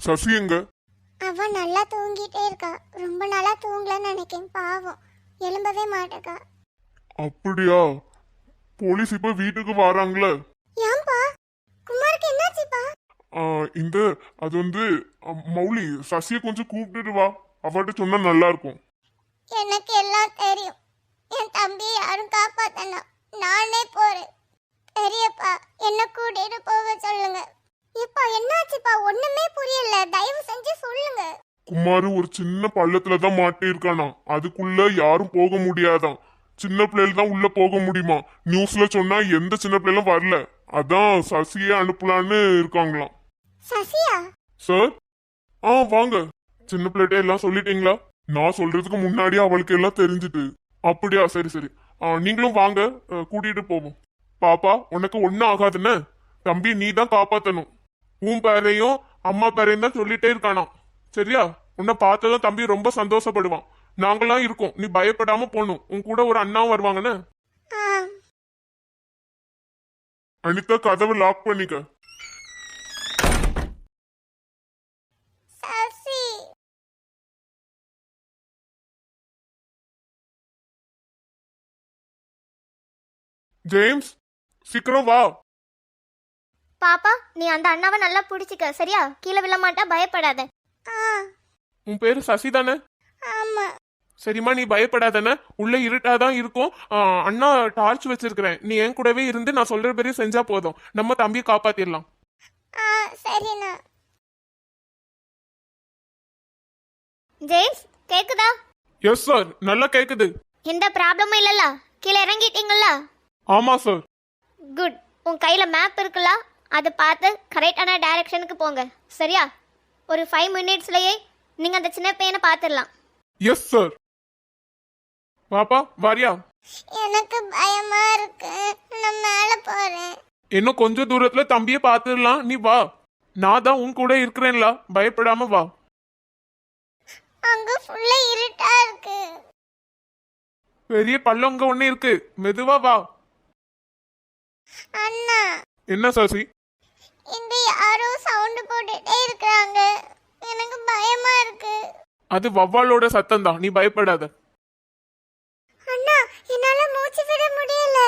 சசி எங்க அவ நல்லா தூங்கிட்டே இருக்கா. ரொம்ப நாளா தூங்கலன்னு நினைக்கேன். பாவம். எழும்பவே மாட்டேக்கா. அப்படியா? போலீஸ் இப்ப வீட்டுக்கு வராங்களே? ஏன்பா? குமாருக்கு என்னாச்சுப்பா? ஆ, இந்த அது வந்து அ, மௌலி சசியை கொஞ்சம் கூப்பிட்டுட்டு வா. அவட்ட சொன்னா நல்லா இருக்கும் எனக்கு எல்லாம் தெரியும். என் தம்பியை யாரும் காப்பாத்தணும் நானே போறேன். பெரியப்பா என்ன கூட்டிட்டு போக சொல்லுங்க. இப்பா என்னாச்சுப்பா? ஒண்ணுமே தயவு செஞ்சு சொல்லுங்க. குமாரு ஒரு சின்ன பள்ளத்துல தான் மாட்டியிருக்கானா அதுக்குள்ள யாரும் போக முடியாதாம் சின்ன பிள்ளைகள் தான் உள்ள போக முடியுமா? நியூஸ்ல சொன்னா எந்த சின்ன பிள்ளைகளும் வரல. அதான் சசியே அனுப்பலான்னு இருக்காங்களாம். சசியா? சார் ஆ வாங்க. சின்ன பிள்ளைகிட்ட எல்லாம் சொல்லிட்டீங்களா? நான் சொல்றதுக்கு முன்னாடி அவளுக்கு எல்லாம் தெரிஞ்சுட்டு அப்படியா? சரி சரி. ஆ, நீங்களும் வாங்க. அ, கூட்டிட்டு போவோம். பாப்பா உனக்கு ஒன்னும் ஆகாதுன்னு? தம்பி நீ தான் காப்பாத்தணும். உன் பேரையும் அம்மா பேரையும் தான் சொல்லிட்டே இருக்கானாம். சரியா? உன்னை பார்த்ததும் தம்பி ரொம்ப சந்தோஷப்படுவான். நாங்களாம் இருக்கோம். நீ பயப்படாம போகணும் உன் கூட ஒரு அண்ணாவும் வருவாங்கன்னு. அனிதா கதவை லாக் பண்ணிக்க. ஜேம்ஸ் சீக்கிரம் வா. பாப்பா நீ அந்த அண்ணாவை நல்லா பிடிச்சிக்க சரியா? கீழே விழ மாட்டா பயப்படாத. ஆ. உன் பேரு சசி தானே? ஆமா. சரிம்மா நீ பயப்படாதானே. உள்ள இருட்டாதான் இருக்கும். அண்ணா டார்ச் வச்சிருக்கிறேன். நீ என் கூடவே இருந்து நான் சொல்ற பெரிய செஞ்சா போதும். நம்ம தம்பியை காப்பாத்திடலாம். ஆ சரிண்ணா. ஜேம்ஸ் கேக்குதா? எஸ் சார் நல்லா கேக்குது. எந்த ப்ராப்ளமும் இல்லல்ல. கீழே இறங்கிட்டீங்களா ஆமா சார் குட் உன் கையில மேப் இருக்குல்ல? அதை பார்த்து கரெக்டான டைரக்ஷனுக்கு போங்க. சரியா? ஒரு ஃபைவ் மினிட்ஸ்லயே நீங்க அந்த சின்ன பையனை பார்த்துடலாம். எஸ் சார் பாப்பா வாரியா. எனக்கு பயமா இருக்கு. நான் மேல போறேன். இன்னும் கொஞ்ச தூரத்துல தம்பியை பார்த்துடலாம். நீ வா. நான் தான் உன் கூட இருக்கிறேன்ல. பயப்படாம வா. அங்க ஃபுல்லா இருட்டா இருக்கு. பெரிய பள்ளம் அங்க ஒண்ணு இருக்கு. மெதுவா வா. அண்ணா. என்ன சசி? இங்க யாரோ சவுண்ட் போட்டுட்டே இருக்காங்க எனக்கு பயமா இருக்கு. அது வவ்வாலோட சத்தம் தான் நீ பயப்படாத. அண்ணா என்னால மூச்சு விட முடியல.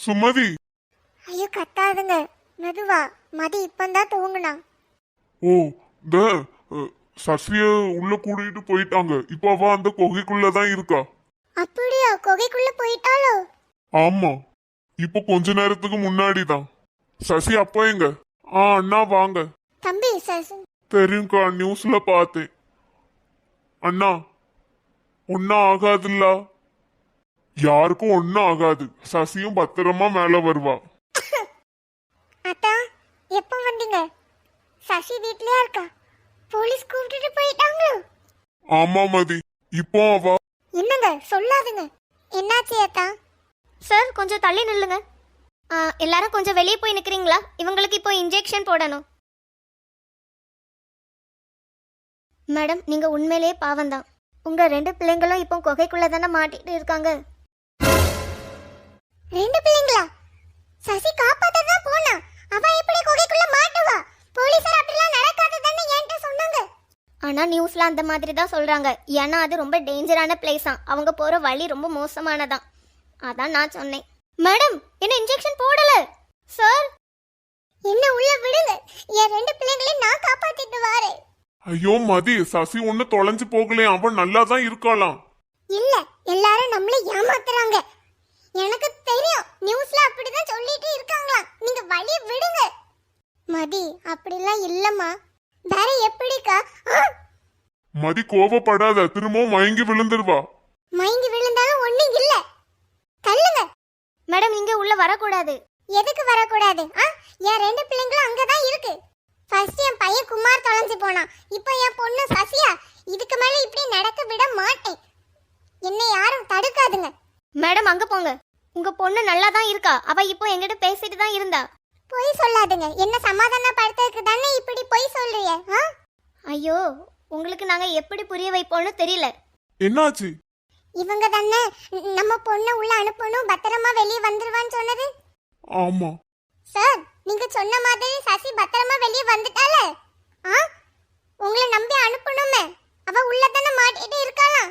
சுமதி. ஐயோ கத்தாதுங்க. மெதுவா. மதி இப்பந்தான் தூங்குனா. ஓ இந்த அ, சசிய உள்ள கூட்டிட்டு போயிட்டாங்க. இப்போ அவ அந்த குகைக்குள்ள தான் இருக்கா. அப்படியா? குகைக்குள்ள போயிட்டாலோ ஆமா. இப்போ கொஞ்ச நேரத்துக்கு முன்னாடி தான் சசி அப்பா எங்க ஆ அண்ணா வாங்க. தம்பி சஸ் தெரியும்க்கா நியூஸ்ல பார்த்தேன். அண்ணா ஒன்னும் ஆகாதுல்ல. யாருக்கும் ஒன்னும் ஆகாது. சசியும் பத்திரமா மேல வருவா. அத்தா எப்போ வந்தீங்க? சசி வீட்லயா இருக்கா? போலீஸ் கூப்பிட்டுட்டு போயிட்டாங்களோ? ஆமா மதி. இப்போ அவ என்னங்க சொல்லாதுங்க. என்னாச்சு அத்தா? சார் கொஞ்சம் தள்ளி நில்லுங்க. எல்லாரும் கொஞ்சம் வெளியே போய் நிக்கிறீங்களா? இவங்களுக்கு இப்போ இன்ஜெக்ஷன் போடணும். மேடம் நீங்க உண்மையிலேயே பாவம்தான். உங்க ரெண்டு பிள்ளைங்களும் இப்போ குகைக்குள்ள தானே மாட்டிட்டு இருக்காங்க. ரெண்டு பிள்ளைங்களா? சசி காப்பாத்த தான் போனா? அவ எப்படி குகைக்குள்ள மாட்டுவா? போலீசார் அப்படிலாம் நடக்காதுன்னு என்கிட்ட சொன்னாங்க. ஆனா நியூஸ்ல அந்த மாதிரி தான் சொல்றாங்க. ஏன்னா அது ரொம்ப டேஞ்சரான பிளேஸா அவங்க போற வழி ரொம்ப மோசமானதான் அதான் நான் சொன்னேன். மேடம் என்ன இன்ஜெக்ஷன் போடல. சார் என்ன உள்ள விடுங்க. என் ரெண்டு பிள்ளைங்களையும் நான் காப்பாத்திட்டு வரேன். ஐயோ மதி சசி ஒண்ணு தொலைஞ்சு போகலையே அவன் நல்லா தான் இருக்காளாம். இல்ல எல்லாரும் நம்மள ஏமாத்துறாங்க. எனக்கு தெரியும் நியூஸ்ல அப்படிதான் சொல்லிட்டு இருக்காங்களா நீங்க வழி விடுங்க. மதி அப்படிலாம் இல்லம்மா. வேற எப்படிக்கா? ஆ! மதி கோவப்படாத திரும்பவும் மயங்கி விழுந்துருவா. மயங்கி விழுந்தாலும் ஒண்ணும் இல்ல தள்ளுங்க மேடம் இங்க உள்ள வரக்கூடாது. எதுக்கு வரக்கூடாது? ஆ என் ரெண்டு பிள்ளைங்களும் அங்கதான் இருக்கு. ஃபர்ஸ்ட் என் பையன் குமார் தொலைஞ்சு போனான். இப்போ என் பொண்ணு சசியா இதுக்கு மேல இப்படி நடக்க விட மாட்டேன். என்னை யாரும் தடுக்காதுங்க. மேடம் அங்க போங்க. உங்க பொண்ணு நல்லா தான் இருக்கா. அவ இப்போ எங்கிட்ட பேசிட்டு தான் இருந்தா. பொய் சொல்லாதுங்க. என்ன சமாதானப்படுத்துறதுக்கு தானே இப்படி பொய் சொல்றீங்க? ஆ? ஐயோ உங்களுக்கு நாங்க எப்படி புரிய வைப்போம்னு தெரியல. என்னாச்சு? இவங்க தானே. நம்ம பொண்ணை உள்ள அனுப்பணும் பத்திரமா வெளியே வந்துருவான்னு சொன்னது? ஆமா. சார் நீங்க சொன்ன மாதிரி சசி பத்திரமா வெளியே வந்துட்டால ஆ? உங்களை நம்பி அனுப்பணுமே. அவ உள்ள தானே மாட்டிட்டு இருக்காளாம்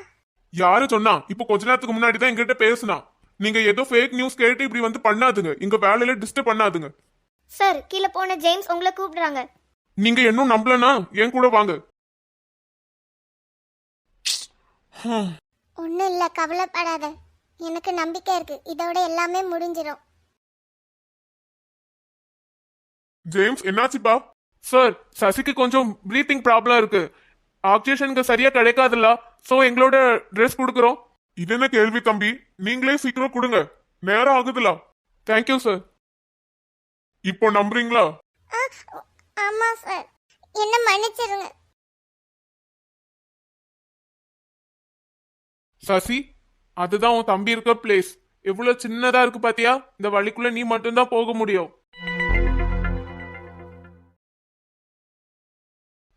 யாரு சொன்னா? இப்போ கொஞ்ச நேரத்துக்கு முன்னாடி தான் எங்கிட்ட பேசுனா. நீங்க ஏதோ ஃபேக் நியூஸ் கேட்டு இப்படி வந்து பண்ணாதுங்க. எங்க வேலையில டிஸ்டர்ப் பண்ணாதுங்க. சார் கீழே போன ஜேம்ஸ் உங்களை கூப்பிடுறாங்க. நீங்க இன்னும் நம்பலனா? என் கூட வாங்க. ஒன்றும் இல்லை கவலைப்படாத. எனக்கு நம்பிக்கை இருக்கு. இதோட எல்லாமே முடிஞ்சிடும் ஜேம்ஸ் என்னாச்சுப்பா சார் சசிக்கு கொஞ்சம் ப்ரீத்திங் ப்ராப்ளம் இருக்கு. ஆக்சிஜனுக்கு சரியா கிடைக்காதுல்ல. சோ எங்களோட ட்ரெஸ் கொடுக்குறோம். இது என்ன கேள்வி தம்பி? நீங்களே சீக்கிரம் கொடுங்க. நேரம் ஆகுதுல. தேங்க்யூ சார் இப்போ நம்புறீங்களா? ஆ ஆமாம் சார் என்ன மன்னிச்சிருங்க. சசி அதுதான் உன் தம்பி இருக்க பிளேஸ் எவ்வளவு சின்னதா இருக்கு பாத்தியா? இந்த வழிக்குள்ள நீ மட்டும்தான் போக முடியும்.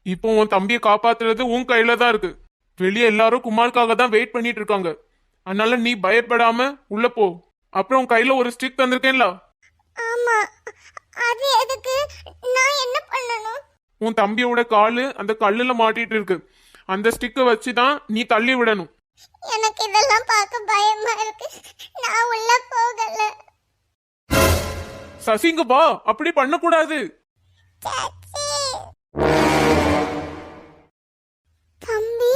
இப்போ உன் தம்பியை காப்பாத்துறது உன் கையில தான் இருக்கு. வெளியே எல்லாரும் குமாருக்காக தான் வெயிட் பண்ணிட்டு இருக்காங்க. அதனால நீ பயப்படாம உள்ள போ. அப்புறம் உன் கையில ஒரு ஸ்டிக் தந்திருக்கேன்ல. அது எதுக்கு? நான் என்ன பண்ணணும்? உன் தம்பியோட காலு அந்த கல்லுல மாட்டிட்டு இருக்கு. அந்த ஸ்டிக்கை வச்சு தான் நீ தள்ளி விடணும். எனக்கு இதெல்லாம் பார்க்க பயமா இருக்கு. நான் உள்ள போகல. சசிங்க வா. அப்படி பண்ணக்கூடாது. சாச்சி தம்பி.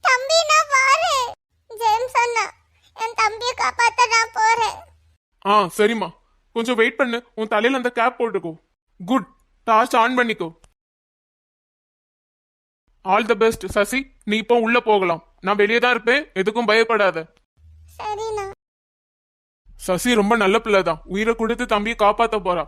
தம்பி நான் வாரேன். ஜேம்ஸ் அண்ணா என் தம்பியை காப்பாத்த நான் போறேன். ஆ சரிம்மா. கொஞ்சம் வெயிட் பண்ணு. உன் தலையில அந்த கேப் போட்டுக்கோ. குட் டார்ச் ஆன் பண்ணிக்கோ. All the best Sasi. நீ இப்போ உள்ள போகலாம். நான் வெளியே தான் இருப்பேன். எதுக்கும் பயப்படாத. சசி ரொம்ப நல்ல பிள்ளை தான் உயிரை கொடுத்து தம்பியை காப்பாத்த போறா.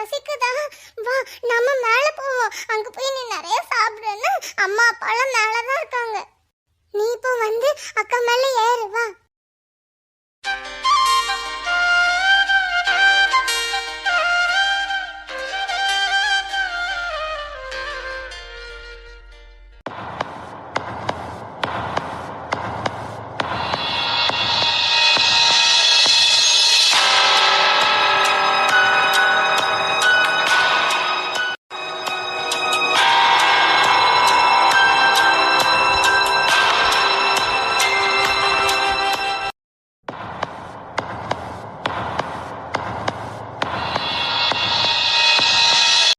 பசிக்குதா? வா நம்ம மேல போவோம். அங்கே போய் நீ நிறைய சாப்பிடுன்னு அம்மா அப்பாலாம் மேலதான் இருக்காங்க. நீ இப்போ வந்து அக்கா மேல ஏறு வா.